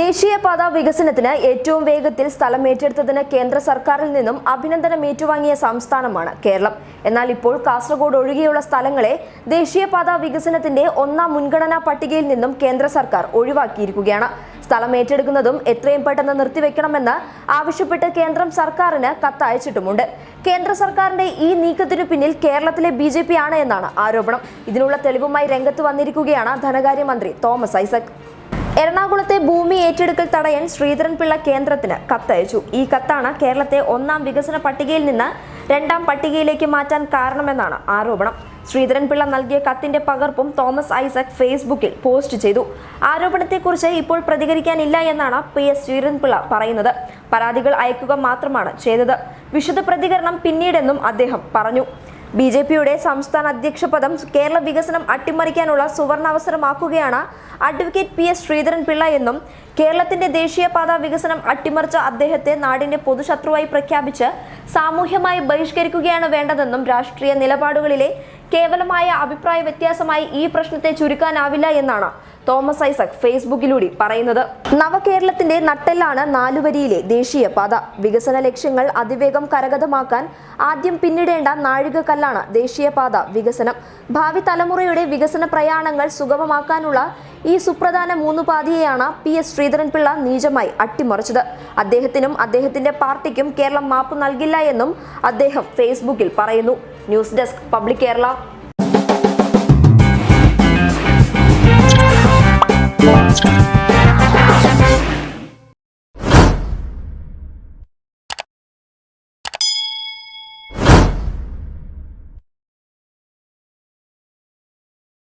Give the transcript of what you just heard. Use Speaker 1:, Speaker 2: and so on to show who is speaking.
Speaker 1: ദേശീയപാത വികസനത്തിന് ഏറ്റവും വേഗത്തിൽ സ്ഥലം ഏറ്റെടുത്തതിന് കേന്ദ്ര സർക്കാരിൽ നിന്നും അഭിനന്ദനം ഏറ്റുവാങ്ങിയ സംസ്ഥാനമാണ് കേരളം. എന്നാൽ ഇപ്പോൾ കാസർഗോഡ് ഒഴികെയുള്ള സ്ഥലങ്ങളെ ദേശീയപാത വികസനത്തിന്റെ ഒന്നാം മുൻഗണനാ പട്ടികയിൽ നിന്നും കേന്ദ്ര സർക്കാർ ഒഴിവാക്കിയിരിക്കുകയാണ്. സ്ഥലം ഏറ്റെടുക്കുന്നതും എത്രയും പെട്ടെന്ന് നിർത്തിവെക്കണമെന്ന് ആവശ്യപ്പെട്ട് കേന്ദ്രം സർക്കാരിന് കത്തയച്ചിട്ടുമുണ്ട്. കേന്ദ്ര സർക്കാരിന്റെ ഈ നീക്കത്തിനു പിന്നിൽ കേരളത്തിലെ ബി ജെ പി ആണ് എന്നാണ് ആരോപണം. ഇതിനുള്ള തെളിവുമായി രംഗത്ത് വന്നിരിക്കുകയാണ് ധനകാര്യമന്ത്രി തോമസ് ഐസക്. എറണാകുളത്തെ ഭൂമി ഏറ്റെടുക്കൽ തടയാൻ ശ്രീധരൻപിള്ള കേന്ദ്രത്തിന് കത്തയച്ചു. ഈ കത്താണ് കേരളത്തെ ഒന്നാം വികസന പട്ടികയിൽ നിന്ന് രണ്ടാം പട്ടികയിലേക്ക് മാറ്റാൻ കാരണമെന്നാണ് ആരോപണം. ശ്രീധരൻപിള്ള നൽകിയ കത്തിന്റെ പകർപ്പും തോമസ് ഐസക് ഫേസ്ബുക്കിൽ പോസ്റ്റ് ചെയ്തു. ആരോപണത്തെക്കുറിച്ച് ഇപ്പോൾ പ്രതികരിക്കാനില്ല എന്നാണ് പി എസ് ശ്രീധരൻപിള്ള പറയുന്നത്. പരാതികൾ അയക്കുക മാത്രമാണ് ചെയ്തത്. വിശദ പ്രതികരണം പിന്നീടെന്നും അദ്ദേഹം പറഞ്ഞു. ബി ജെ പിയുടെ സംസ്ഥാന അധ്യക്ഷ പദം കേരള വികസനം അട്ടിമറിക്കാനുള്ള സുവർണാവസരമാക്കുകയാണ് advocate P S Sreedharan Pillai എന്നും കേരളത്തിന്റെ ദേശീയപാത വികസനം അട്ടിമറിച്ച അദ്ദേഹത്തെ നാടിന്റെ പൊതുശത്രുവായി പ്രഖ്യാപിച്ച് സാമൂഹ്യമായി ബഹിഷ്കരിക്കുകയാണ് വേണ്ടതെന്നും രാഷ്ട്രീയ നിലപാടുകളിലെ കേവലമായ അഭിപ്രായ വ്യത്യാസമായി ഈ പ്രശ്നത്തെ ചുരുക്കാനാവില്ല എന്നാണ് തോമസ് ഐസക് ഫേസ്ബുക്കിലൂടെ പറയുന്നത് നവകേരളത്തിന്റെ നട്ടെല്ലാണ് നാലുവരിയിലെ ദേശീയ പാത. വികസന ലക്ഷ്യങ്ങൾ അതിവേഗം കരഗതമാക്കാൻ ആദ്യം പിന്നിടേണ്ട നാഴികക്കല്ലാണ് ദേശീയപാത വികസനം. ഭാവി തലമുറയുടെ വികസന പ്രയാണങ്ങൾ സുഗമമാക്കാനുള്ള ഈ സുപ്രധാന മൂന്ന് പാതയെയാണ് പി എസ് ശ്രീധരൻപിള്ള നീചമായി അട്ടിമറിച്ചത്. അദ്ദേഹത്തിനും അദ്ദേഹത്തിന്റെ പാർട്ടിക്കും കേരളം മാപ്പ് നൽകില്ല എന്നും അദ്ദേഹം ഫേസ്ബുക്കിൽ പറയുന്നു. News desk public
Speaker 2: Kerala.